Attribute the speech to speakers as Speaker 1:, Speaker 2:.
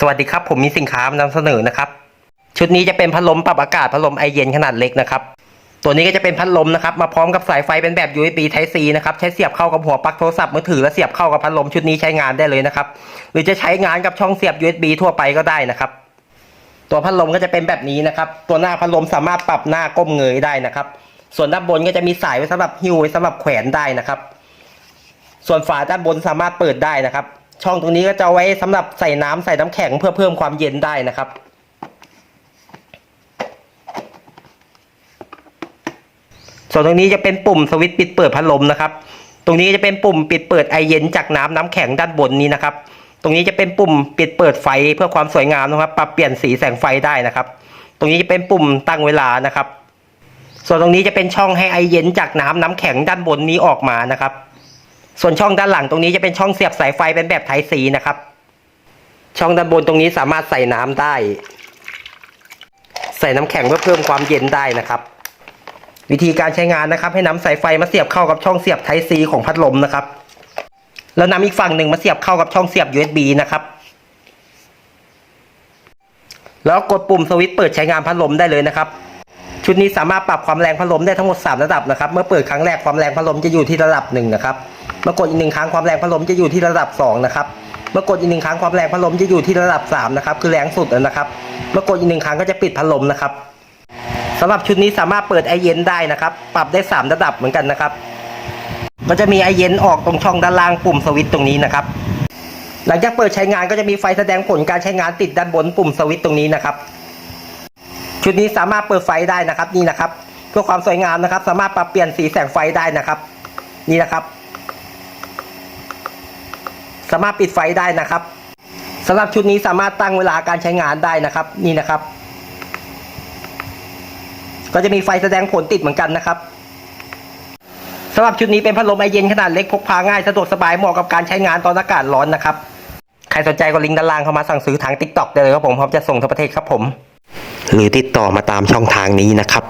Speaker 1: สวัสดีครับ ผมมีสินค้ามานำเสนอนะครับ ชุดนี้จะเป็นพัดลมปรับอากาศพัดลมไอเย็นขนาดเล็กนะครับ ตัวนี้ก็จะเป็นพัดลมนะครับ มาพร้อมกับสายไฟเป็นแบบ USB Type C นะครับใช้เสียบเข้ากับหัวปลั๊กโทรศัพท์มือถือและเสียบเข้ากับพัดลมชุดนี้ใช้งานได้เลยนะครับ หรือจะใช้งานกับช่องเสียบ USB ทั่วไปก็ได้นะครับ ตัวพัดลมก็จะเป็นแบบนี้นะครับ ตัวหน้าพัดลมสามารถปรับหน้าก้มเงยได้นะครับ ส่วนด้านบนก็จะมีสายไว้สำหรับหิ้วไว้สำหรับแขวนได้นะครับ ส่วนฝาด้านบนสามารถเปิดได้นะครับ ช่องตรงนี้ก็จะไว้สำหรับใส่น้ำใส่น้ำแข็งเพื่อเพิ่มความเย็นได้นะครับส่วนตรงนี้จะเป็นปุ่มสวิตช์ปิดเปิดพัดลมนะครับ ตรงนี้จะเป็นปุ่มปิดเปิดไอเย็นจากน้ำน้ำแข็งด้านบนนี้นะครับ ตรงนี้จะเป็นปุ่มปิดเปิดไฟเพื่อความสวยงามนะครับ ปรับเปลี่ยนสีแสงไฟได้นะครับ ตรงนี้จะเป็นปุ่มตั้งเวลานะครับ ส่วนตรงนี้จะเป็นช่องให้ไอเย็นจากน้ำน้ำแข็งด้านบนนี้ออกมานะครับ ส่วนช่องด้านหลังตรงนี้จะเป็นช่องเสียบสายไฟเป็นแบบไทซีนะครับ ช่องด้านบนตรงนี้สามารถใส่น้ำได้ ใส่น้ำแข็งเพื่อเพิ่มความเย็นได้นะครับ วิธีการใช้งานนะครับ ให้นำสายไฟมาเสียบเข้ากับช่องเสียบไทซีของพัดลมนะครับ แล้วนำอีกฝั่งหนึ่งมาเสียบเข้ากับช่องเสียบ USB นะครับ แล้วกดปุ่มสวิตช์เปิดใช้งานพัดลมได้เลยนะครับ ชุดนี้สามารถปรับความแรงพัดลมได้ทั้งหมด 3 ระดับนะครับ เมื่อเปิดครั้งแรกความแรงพัดลมจะอยู่ที่ระดับ1นะครับ เมื่อกดอีกหนึ่งครั้งความแรงพัดลมจะอยู่ที่ระดับ2นะครับ เมื่อกดอีกหนึ่งครั้งความแรงพัดลมจะอยู่ที่ระดับ3นะครับ คือแรงสุดนะครับ เมื่อกดอีกหนึ่งครั้งก็จะปิดพัดลมนะครับสำหรับชุดนี้สามารถเปิดไอเย็นได้นะครับ ปรับได้ 3 ระดับเหมือนกันนะครับก็จะมีไอเย็นออกตรงช่องด้านล่างปุ่มสวิตช์ตรงนี้นะครับ หลังจากเปิดใช้งานก็จะมีไฟแสดงผลการใช้งานติดด้านบนปุ่มสวิตช์ตรงนี้นะครับ ชุดนี้สามารถเปิดไฟได้นะครับนี่นะครับ เพื่อความสวยงามนะครับ สามารถปรับเปลี่ยนสีแสงไฟได้นะครับ นี่นะครับ สามารถปิดไฟได้นะครับสำหรับชุดนี้สามารถตั้งเวลาการใช้งานได้นะครับ นี่นะครับ ก็จะมีไฟแสดงผลติดเหมือนกันนะครับสำหรับชุดนี้เป็นพัดลมไอเย็นขนาดเล็กพกพาง่ายสะดวกสบายเหมาะกับการใช้งานตอนอากาศร้อนนะครับ ใครสนใจก็ลิงก์ด้านล่างเข้ามาสั่งซื้อทาง t ิ k t o k ได้เลยครับผมพร้อมจะส่งทั่วประเทศครับผม หรือติดต่อมาตามช่องทางนี้นะครับ